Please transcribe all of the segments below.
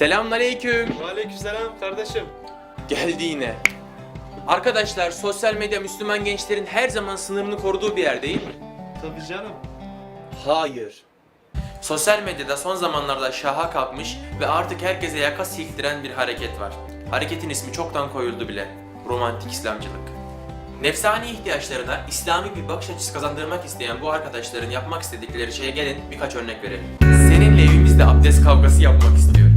Selamünaleyküm. Aleykümselam kardeşim. Geldi yine. Arkadaşlar sosyal medya Müslüman gençlerin her zaman sınırını koruduğu bir yer değil mi? Tabii canım. Hayır. Sosyal medyada son zamanlarda şaha kalkmış ve artık herkese yaka silktiren bir hareket var. Hareketin ismi çoktan koyuldu bile. Romantik İslamcılık. Nefsani ihtiyaçlarına İslami bir bakış açısı kazandırmak isteyen bu arkadaşların yapmak istedikleri şeye gelin birkaç örnek verelim. Seninle evimizde abdest kavgası yapmak istiyorum.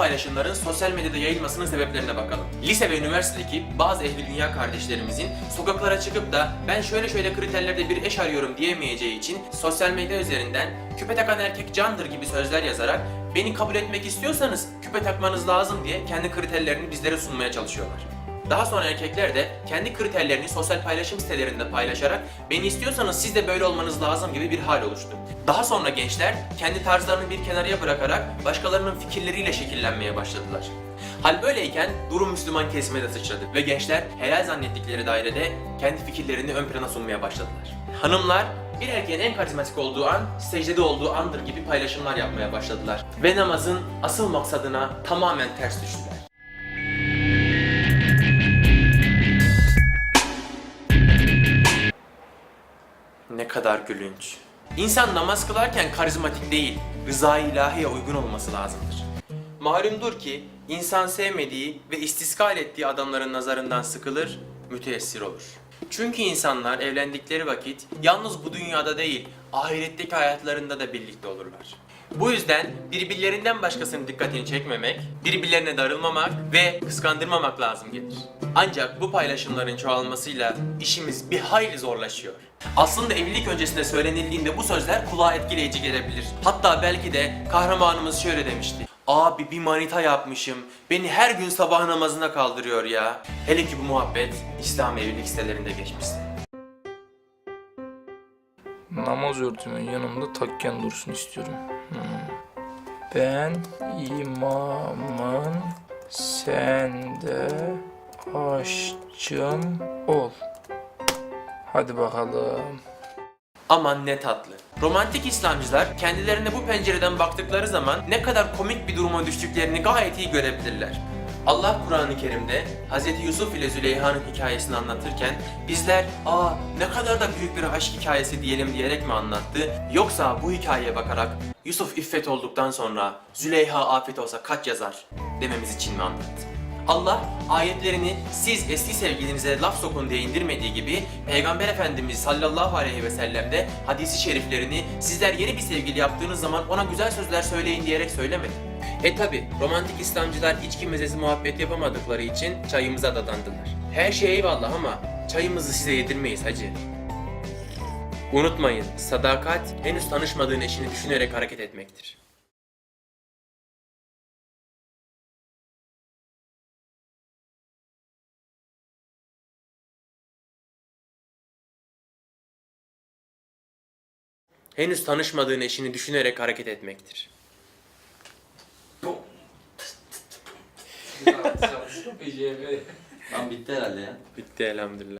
Paylaşımların sosyal medyada yayılmasının sebeplerine bakalım. Lise ve üniversitedeki bazı ehli dünya kardeşlerimizin sokaklara çıkıp da ben şöyle şöyle kriterlerde bir eş arıyorum diyemeyeceği için sosyal medya üzerinden küpe takan erkek candır gibi sözler yazarak beni kabul etmek istiyorsanız küpe takmanız lazım diye kendi kriterlerini bizlere sunmaya çalışıyorlar. Daha sonra erkekler de kendi kriterlerini sosyal paylaşım sitelerinde paylaşarak beni istiyorsanız siz de böyle olmanız lazım gibi bir hal oluştu. Daha sonra gençler kendi tarzlarını bir kenarıya bırakarak başkalarının fikirleriyle şekillenmeye başladılar. Hal böyleyken durum Müslüman kesime de sıçradı ve gençler helal zannettikleri dairede kendi fikirlerini ön plana sunmaya başladılar. Hanımlar bir erkeğin en karizmatik olduğu an, secdede olduğu andır gibi paylaşımlar yapmaya başladılar. Ve namazın asıl maksadına tamamen ters düştüler. Kadar gülünç. İnsan namaz kılarken karizmatik değil, rıza-i ilahiye uygun olması lazımdır. Malumdur ki insan sevmediği ve istiskal ettiği adamların nazarından sıkılır, müteessir olur. Çünkü insanlar evlendikleri vakit yalnız bu dünyada değil, ahiretteki hayatlarında da birlikte olurlar. Bu yüzden birbirlerinden başkasının dikkatini çekmemek, birbirlerine darılmamak ve kıskandırmamak lazım gelir. Ancak bu paylaşımların çoğalmasıyla işimiz bir hayli zorlaşıyor. Aslında evlilik öncesinde söylenildiğinde bu sözler kulağa etkileyici gelebilir. Hatta belki de kahramanımız şöyle demişti. Abi bir manita yapmışım. Beni her gün sabah namazına kaldırıyor ya. Hele ki bu muhabbet İslam evlilik sitelerinde geçmişse. Namaz örtümün yanımda takken dursun istiyorum. Hmm. Ben imamın sen de aşçım ol. Hadi bakalım. Aman ne tatlı. Romantik İslamcılar kendilerine bu pencereden baktıkları zaman ne kadar komik bir duruma düştüklerini gayet iyi görebilirler. Allah Kur'an-ı Kerim'de Hz. Yusuf ile Züleyha'nın hikayesini anlatırken bizler ''Aa ne kadar da büyük bir aşk hikayesi diyelim'' diyerek mi anlattı yoksa bu hikayeye bakarak Yusuf iffet olduktan sonra Züleyha afet olsa kaç yazar dememiz için mi anlattı? Allah ayetlerini siz eski sevgilinize laf sokun diye indirmediği gibi Peygamber Efendimiz sallallahu aleyhi ve sellem de hadisi şeriflerini sizler yeni bir sevgili yaptığınız zaman ona güzel sözler söyleyin diyerek söylemedi. E tabi romantik İslamcılar içki mezesi muhabbet yapamadıkları için çayımıza dadandılar. Her şey eyvallah ama çayımızı size yedirmeyiz hacı. Unutmayın sadakat henüz tanışmadığın eşini düşünerek hareket etmektir. Henüz tanışmadığın eşini düşünerek hareket etmektir. Lan bitti herhalde ya. Bitti elhamdülillah.